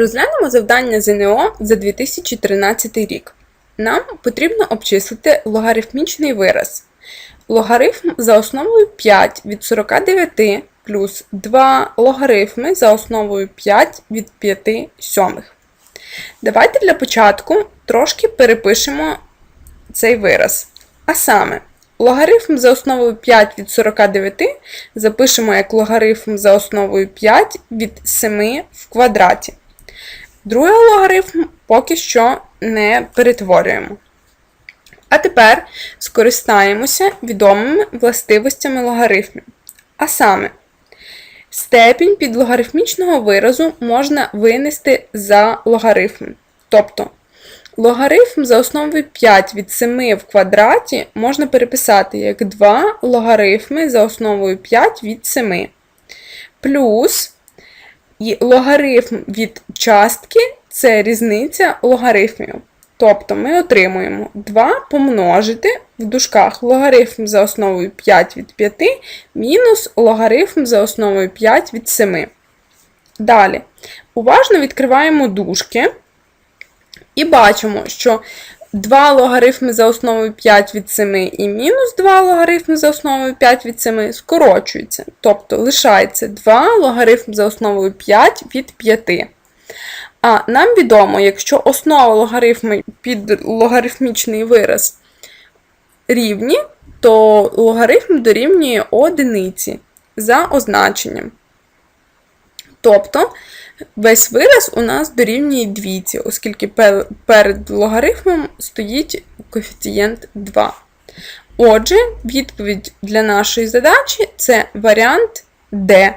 Розглянемо завдання ЗНО за 2013 рік. Нам потрібно обчислити логарифмічний вираз. Логарифм за основою 5 від 49 плюс 2 логарифми за основою 5 від 5 сьомих. Давайте для початку трошки перепишемо цей вираз. А саме, логарифм за основою 5 від 49 запишемо як логарифм за основою 5 від 7 в квадраті. Другий логарифм поки що не перетворюємо. А тепер скористаємося відомими властивостями логарифмів. А саме, степінь підлогарифмічного виразу можна винести за логарифм. Тобто, логарифм за основою 5 від 7 в квадраті можна переписати як 2 логарифми за основою 5 від 7. Плюс і логарифм від частки це різниця логарифмів. Тобто ми отримуємо 2 помножити в дужках логарифм за основою 5 від 5 мінус логарифм за основою 5 від 7. Далі, уважно відкриваємо дужки і бачимо, що 2 логарифми за основою 5 від 7 і мінус 2 логарифми за основою 5 від 7 скорочуються. Тобто лишається 2 логарифм за основою 5 від 5. А нам відомо, якщо основа логарифму під логарифмічний вираз рівні, то логарифм дорівнює одиниці за означенням. Тобто весь вираз у нас дорівнює двійці, оскільки перед логарифмом стоїть коефіцієнт 2. Отже, відповідь для нашої задачі це варіант D.